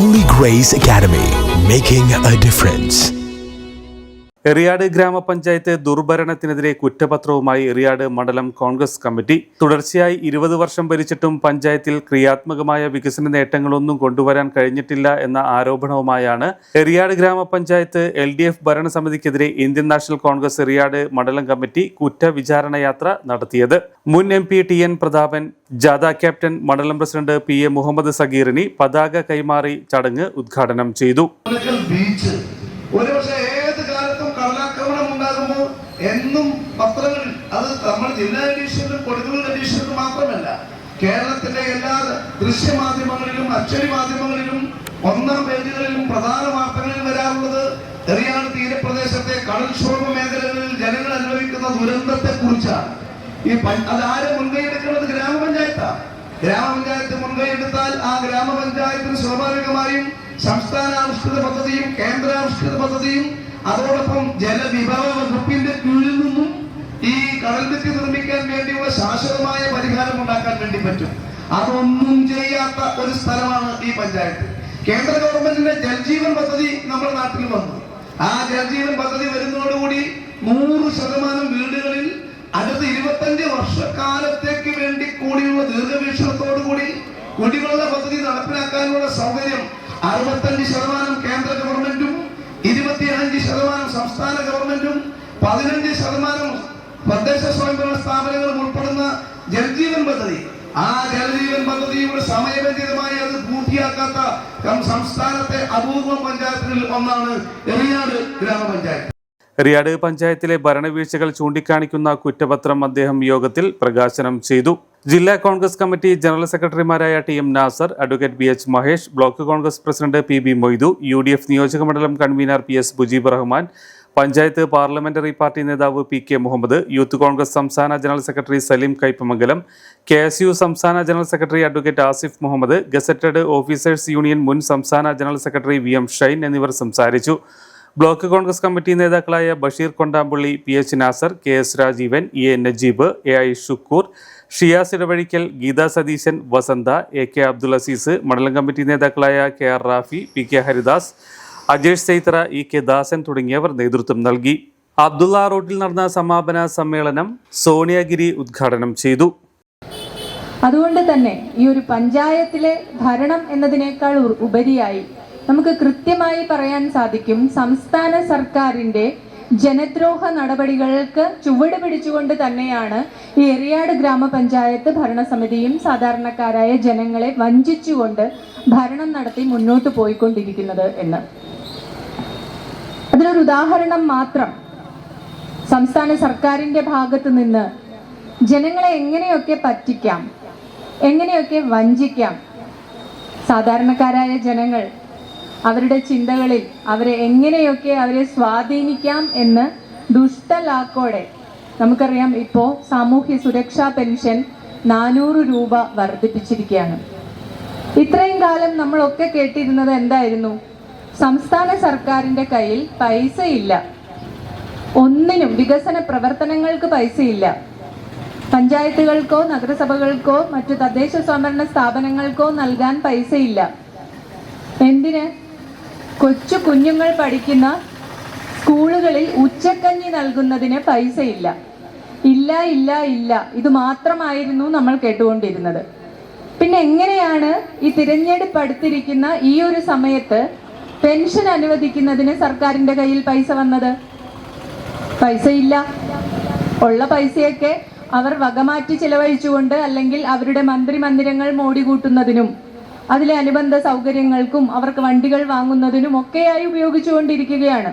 Holy Grace Academy, making a difference. Eriyad ഗ്രാമപഞ്ചായത്ത് ദുർഭരണത്തിനെതിരെ കുറ്റപത്രവുമായി എറിയാട് മണ്ഡലം Congress committee. തുടർച്ചയായി ഇരുപത് വർഷം ഭരിച്ചിട്ടും പഞ്ചായത്തിൽ ക്രിയാത്മകമായ വികസന നേട്ടങ്ങളൊന്നും കൊണ്ടുവരാൻ കഴിഞ്ഞിട്ടില്ല എന്ന ആരോപണവുമായാണ് എറിയാട് ഗ്രാമപഞ്ചായത്ത് എൽ ഡി എഫ് ഭരണസമിതിക്കെതിരെ ഇന്ത്യൻ നാഷണൽ കോൺഗ്രസ് എറിയാട് മണ്ഡലം കമ്മിറ്റി കുറ്റവിചാരണ യാത്ര നടത്തിയത്. മുൻ M P T N Prathapan ജാഥ ക്യാപ്റ്റൻ മണ്ഡലം പ്രസിഡന്റ് പി എ മുഹമ്മദ് സഗീറിനി പതാക കൈമാറി ചടങ്ങ് ഉദ്ഘാടനം ചെയ്തു. ഒരുപക്ഷെ എന്നും പത്രങ്ങളിൽ അത് നമ്മൾ ജില്ലാ അഡീഷണലും കൊടുങ്ങല്ലൂർ അഡീഷണലും മാത്രമല്ല കേരളത്തിലെ എല്ലാ ദൃശ്യമാധ്യമങ്ങളിലും അച്ചടി മാധ്യമങ്ങളിലും ഒന്നാം പേജുകളിലും പ്രധാന വാർത്തകളിൽ വരാറുള്ളത് എറിയാട് തീരപ്രദേശത്തെ കടൽക്ഷോഭ മേഖലകളിൽ ജനങ്ങൾ അനുഭവിക്കുന്ന ദുരന്തത്തെ കുറിച്ചാണ് ഈ അത് അതാരെ മുൻകൈ ഗ്രാമപഞ്ചായത്താണ് ഗ്രാമപഞ്ചായത്ത് മുൻകൈയെടുത്താൽ ആ ഗ്രാമപഞ്ചായത്തിന് സ്വാഭാവികമായും സംസ്ഥാനാവിഷ്കൃത പദ്ധതിയും കേന്ദ്രാവിഷ്കൃത പദ്ധതിയും അതോടൊപ്പം ജലവിഭവ വകുപ്പിന്റെ കീഴിൽ നിന്നും ഈ കടൽഭിത്തി നിർമ്മിക്കാൻ വേണ്ടിയുള്ള ശാശ്വതമായ പരിഹാരം ഉണ്ടാക്കാൻ വേണ്ടി പറ്റും. അതൊന്നും ചെയ്യാത്ത ഒരു സ്ഥലമാണ് ഈ പഞ്ചായത്ത്. കേന്ദ്ര ഗവൺമെന്റിന്റെ ജൽജീവൻ പദ്ധതി നമ്മുടെ നാട്ടിൽ വന്നു. ആ ജൽജീവൻ പദ്ധതി വരുന്നതോടുകൂടി നൂറ് ശതമാനം വീടുകളിൽ അടുത്ത ഇരുപത്തഞ്ച് വർഷക്കാലത്തേക്ക് വേണ്ടി കൂടിയുള്ള ദീർഘവീക്ഷണത്തോടു കൂടി കുടിവെള്ള പദ്ധതി നടപ്പിലാക്കാനുള്ള സൗകര്യം അറുപത്തഞ്ച് ശതമാനം കേന്ദ്ര ഗവൺമെന്റും ഇരുപത്തിയഞ്ച് ശതമാനം സംസ്ഥാന ഗവൺമെന്റും പതിനഞ്ച് ശതമാനം തദ്ദേശ സ്വയംഭരണ സ്ഥാപനങ്ങളും ഉൾപ്പെടുന്ന ജൽജീവൻ പദ്ധതി. ആ ജലജീവൻ പദ്ധതിയുടെ സമയബന്ധിതമായി അത് പൂർത്തിയാക്കാത്ത സംസ്ഥാനത്തെ അപൂർവ പഞ്ചായത്തുകളിൽ ഒന്നാണ് എറിയാട് ഗ്രാമപഞ്ചായത്ത്. റിയാഡ് പഞ്ചായത്തിലെ ഭരണവീഴ്ചകൾ ചൂണ്ടിക്കാണിക്കുന്ന കുറ്റപത്രം അദ്ദേഹം യോഗത്തിൽ പ്രകാശനം ചെയ്തു. ജില്ലാ കോൺഗ്രസ് കമ്മിറ്റി ജനറൽ സെക്രട്ടറിമാരായ T M Nasar advocate B H Mahesh block Congress president P B Moithu U D F നിയോജക മണ്ഡലം convener P S Mujeeb Rahman panchayat parliamentary party നേതാവ് P K Muhammad youth Congress സംസ്ഥാന general secretary Saleem Kaipamangalam K S U സംസ്ഥാന general secretary advocate Asif Muhammad gazetted officers union മുൻ സംസ്ഥാന general secretary V M Shine എന്നിവർ സംസാരിച്ചു. Block Congress committee നേതാക്കളായ Basheer Kondampully P H Nasar K S Rajeevan E A Najeeb A I Shukkur Shiyas Edavazhikkal Geetha Satheesan Vasantha A K Abdul Azeez മണ്ഡലം committee നേതാക്കളായ K R Rafi P K Haridas Ajesh Saithra E K Dasan തുടങ്ങിയവർ നേതൃത്വം നൽകി. അബ്ദുള്ള റോഡിൽ നടന്ന സമാപന സമ്മേളനം സോണിയാഗിരി ഉദ്ഘാടനം ചെയ്തു. അതുകൊണ്ട് തന്നെ ഈ ഒരു പഞ്ചായത്തിലെ ഭരണം എന്നതിനേക്കാൾ ഉപരിയായി നമുക്ക് കൃത്യമായി പറയാൻ സാധിക്കും. സംസ്ഥാന സർക്കാരിന്റെ ജനദ്രോഹ നടപടികൾക്ക് ചുവട് പിടിച്ചുകൊണ്ട് തന്നെയാണ് ഈ എറിയാട് ഗ്രാമപഞ്ചായത്ത് ഭരണസമിതിയും സാധാരണക്കാരായ ജനങ്ങളെ വഞ്ചിച്ചുകൊണ്ട് ഭരണം നടത്തി മുന്നോട്ട് പോയിക്കൊണ്ടിരിക്കുന്നത് എന്ന്. അതിനൊരു ഉദാഹരണം മാത്രം. സംസ്ഥാന സർക്കാരിന്റെ ഭാഗത്ത് നിന്ന് ജനങ്ങളെ എങ്ങനെയൊക്കെ പറ്റിക്കാം എങ്ങനെയൊക്കെ വഞ്ചിക്കാം സാധാരണക്കാരായ ജനങ്ങൾ അവരുടെ ചിന്തകളിൽ അവരെ എങ്ങനെയൊക്കെ അവരെ സ്വാധീനിക്കാം എന്ന് ദുഷ്ടലാക്കോടെ നമുക്കറിയാം ഇപ്പോൾ സാമൂഹ്യ സുരക്ഷാ പെൻഷൻ നാനൂറ് രൂപ വർദ്ധിപ്പിച്ചിരിക്കുകയാണ്. ഇത്രയും കാലം നമ്മളൊക്കെ കേട്ടിരുന്നത് എന്തായിരുന്നു? സംസ്ഥാന സർക്കാരിന്റെ കയ്യിൽ പൈസയില്ല. ഒന്നിനും വികസന പ്രവർത്തനങ്ങൾക്ക് പൈസയില്ല. പഞ്ചായത്തുകൾക്കോ നഗരസഭകൾക്കോ മറ്റു തദ്ദേശ സ്വയംഭരണ സ്ഥാപനങ്ങൾക്കോ നൽകാൻ പൈസയില്ല. എന്തിന്? കൊച്ചു കുഞ്ഞുങ്ങൾ പഠിക്കുന്ന സ്കൂളുകളിൽ ഉച്ചക്കഞ്ഞി നൽകുന്നതിന് പൈസയില്ല. ഇല്ല ഇല്ല ഇല്ല. ഇത് മാത്രമായിരുന്നു നമ്മൾ കേട്ടുകൊണ്ടിരുന്നത്. പിന്നെ എങ്ങനെയാണ് ഈ തിരഞ്ഞെടുപ്പ് അടുത്തിരിക്കുന്ന ഈ ഒരു സമയത്ത് പെൻഷൻ അനുവദിക്കുന്നതിന് സർക്കാരിന്റെ കയ്യിൽ പൈസ വന്നത്? പൈസയില്ല. ഉള്ള പൈസയൊക്കെ അവർ വകമാറ്റി ചിലവഴിച്ചുകൊണ്ട് അല്ലെങ്കിൽ അവരുടെ മന്ത്രി മന്ദിരങ്ങൾ മോടി കൂട്ടുന്നതിനും അതിലെ അനുബന്ധ സൗകര്യങ്ങൾക്കും അവർക്ക് വണ്ടികൾ വാങ്ങുന്നതിനും ഒക്കെയായി ഉപയോഗിച്ചുകൊണ്ടിരിക്കുകയാണ്.